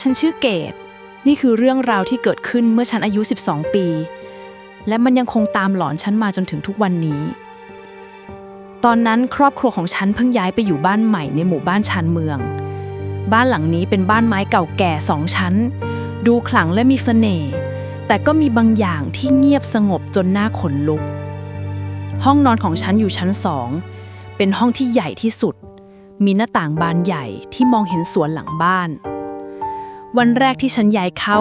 ฉันชื่อเกดนี่คือเรื่องราวที่เกิดขึ้นเมื่อฉันอายุ 12 ปี และมันยังคงตามหลอนฉันมาจนถึงทุกวันนี้ ตอนนั้นครอบครัวของฉันเพิ่งย้ายไปอยู่บ้านใหม่ในหมู่บ้านชานเมือง บ้านหลังนี้เป็นบ้านไม้เก่าแก่สองชั้น ดูขลังและมีเสน่ห์แต่ก็มีบางอย่างที่เงียบสงบจนน่าขนลุก ห้องนอนของฉันอยู่ชั้นสอง เป็นห้องที่ใหญ่ที่สุด มีหน้าต่างบานใหญ่ที่มองเห็นสวนหลังบ้าน วันแรกที่ฉันย้ายเข้า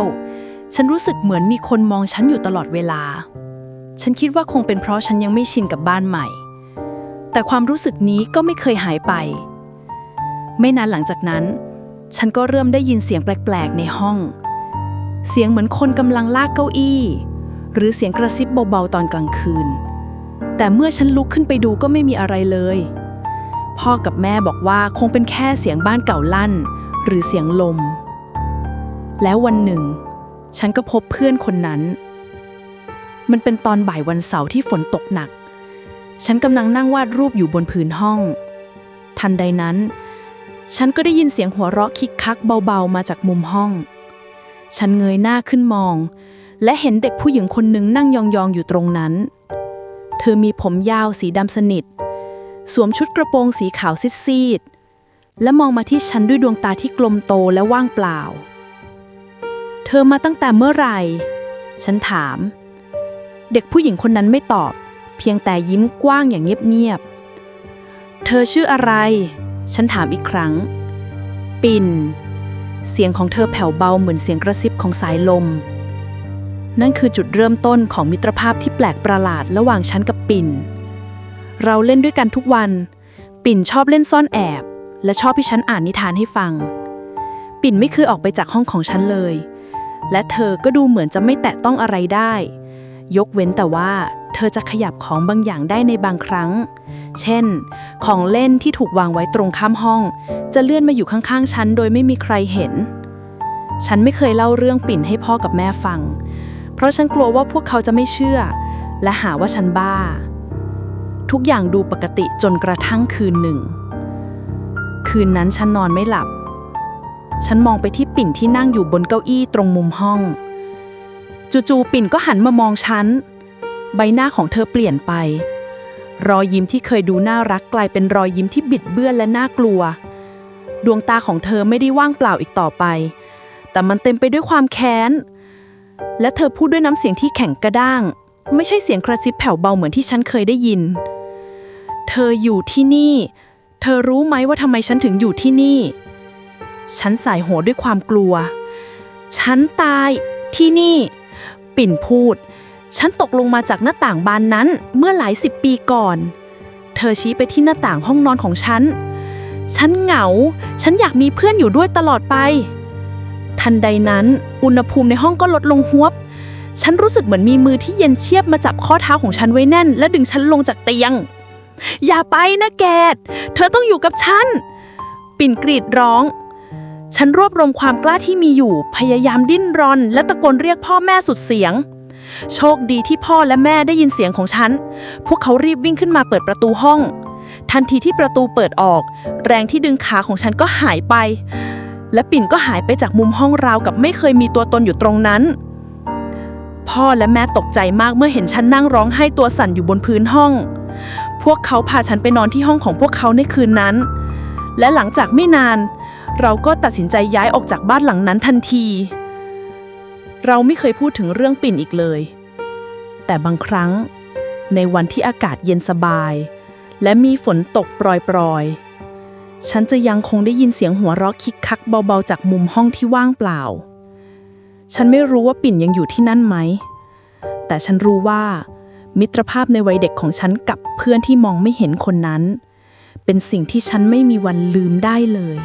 ฉันรู้สึกเหมือนมีคนมองฉันอยู่ตลอดเวลา ฉันคิดว่าคงเป็นเพราะฉันยังไม่ชินกับบ้านใหม่ แต่ความรู้สึกนี้ก็ไม่เคยหายไป ไม่นานหลังจากนั้น ฉันก็เริ่มได้ยินเสียงแปลกๆในห้อง เสียงเหมือนคนกำลังลากเก้าอี้ หรือเสียงกระซิบเบาๆตอนกลางคืน แต่เมื่อฉันลุกขึ้นไปดูก็ไม่มีอะไรเลยพ่อกับแม่บอกว่าคงเป็นแค่เสียงบ้านเก่าลั่น หรือเสียงลม แล้ววันหนึ่ง ฉันก็พบเพื่อนคนนั้น มันเป็นตอนบ่ายวันเสาร์ที่ฝนตกหนัก ฉันกำลังนั่งวาดรูปอยู่บนพื้นห้อง ทันใดนั้น ฉันก็ได้ยินเสียงหัวเราะคิกคักเบาๆ มาจากมุมห้อง ฉันเงยหน้าขึ้นมอง และเห็นเด็กผู้หญิงคนหนึ่งนั่งยองๆอยู่ตรงนั้น เธอมีผมยาวสีดำสนิท สวมชุดกระโปรงสีขาวซีดๆและมองมาที่ฉันด้วยดวงตาที่กลมโตและว่างเปล่า เธอมาตั้งแต่เมื่อไหร่ ฉันถาม เด็กผู้หญิงคนนั้นไม่ตอบ เพียงแต่ยิ้มกว้างอย่างเงียบๆ เธอชื่ออะไร ฉันถามอีกครั้ง ปิ่น เสียงของเธอแผ่วเบาเหมือนเสียงกระซิบของสายลม นั่นคือจุดเริ่มต้นของมิตรภาพที่แปลกประหลาดระหว่างฉันกับปิ่น เราเล่นด้วยกันทุกวัน ปิ่นชอบเล่นซ่อนแอบ และชอบให้ฉันอ่านนิทานให้ฟัง ปิ่นไม่เคยออกไปจากห้องของฉันเลย และเธอก็ดูเหมือนจะไม่แตะต้องอะไรได้ ยกเว้นแต่ว่า เธอจะขยับของบางอย่างได้ในบางครั้ง เช่น ของเล่นที่ถูกวางไว้ตรงข้ามห้อง จะเลื่อนมาอยู่ข้างๆ ฉันโดยไม่มีใครเห็น ฉันไม่เคยเล่าเรื่องปิ่นให้พ่อกับแม่ฟัง เพราะฉันกลัวว่าพวกเขาจะไม่เชื่อ และหาว่าฉันบ้า ทุกอย่างดูปกติจนกระทั่งคืนหนึ่ง คืนนั้นฉันนอนไม่หลับ ฉันมองไปที่ปิ่นที่นั่งอยู่บนเก้าอี้ตรงมุมห้อง จู่ๆปิ่นก็หันมามองฉัน ใบหน้าของเธอเปลี่ยนไป รอยยิ้มที่เคยดูน่ารักกลายเป็นรอยยิ้มที่บิดเบี้ยวและน่ากลัว ดวงตาของเธอไม่ได้ว่างเปล่าอีกต่อไป แต่มันเต็มไปด้วยความแค้น และเธอพูดด้วยน้ำเสียงที่แข็งกระด้าง ไม่ใช่เสียงกระซิบแผ่วเบาเหมือนที่ฉันเคยได้ยิน เธออยู่ที่นี่ เธอรู้ไหมว่าทำไมฉันถึงอยู่ที่นี่ ฉันสายหัวด้วยความกลัว ฉันตายที่นี่ ปิ่นพูด ฉันตกลงมาจากหน้าต่างบานนั้นเมื่อหลายสิบปีก่อน เธอชี้ไปที่หน้าต่างห้องนอนของฉัน ฉันเหงา ฉันอยากมีเพื่อนอยู่ด้วยตลอดไป ทันใดนั้น อุณหภูมิในห้องก็ลดลงหวบ ฉันรู้สึกเหมือนมีมือที่เย็นเชียบมาจับข้อเท้าของฉันไว้แน่น และดึงฉันลงจากเตียง อย่าไปนะแกดเธอต้องอยู่กับฉัน ปิ่นกรีดร้อง ฉันรวบรวมความกล้าที่มีอยู่ พยายามดิ้นรน และตะโกนเรียกพ่อแม่สุดเสียง โชคดีที่พ่อและแม่ได้ยินเสียงของฉัน พวกเขารีบวิ่งขึ้นมาเปิดประตูห้อง ทันทีที่ประตูเปิดออก แรงที่ดึงขาของฉันก็หายไป และปิ่นก็หายไปจากมุมห้องราวกับไม่เคยมีตัวตนอยู่ตรงนั้น พ่อและแม่ตกใจมากเมื่อเห็นฉันนั่งร้องไห้ตัวสั่นอยู่บนพื้นห้อง พวกเขาพาฉันไปนอนที่ห้องของพวกเขาในคืนนั้น และหลังจากไม่นาน เราก็ตัดสินใจย้ายออกจากบ้านหลังนั้นทันที เราไม่เคยพูดถึงเรื่องปิ่นอีกเลย แต่บางครั้ง ในวันที่อากาศเย็นสบาย และมีฝนตกโปรยๆ ฉันจะยังคงได้ยินเสียงหัวเราะคิกคักเบาๆ จากมุมห้องที่ว่างเปล่า ฉันไม่รู้ว่าปิ่นยังอยู่ที่นั่นไหม แต่ฉันรู้ว่า มิตรภาพในวัยเด็กของฉันกับเพื่อนที่มองไม่เห็นคนนั้น เป็นสิ่งที่ฉันไม่มีวันลืมได้เลย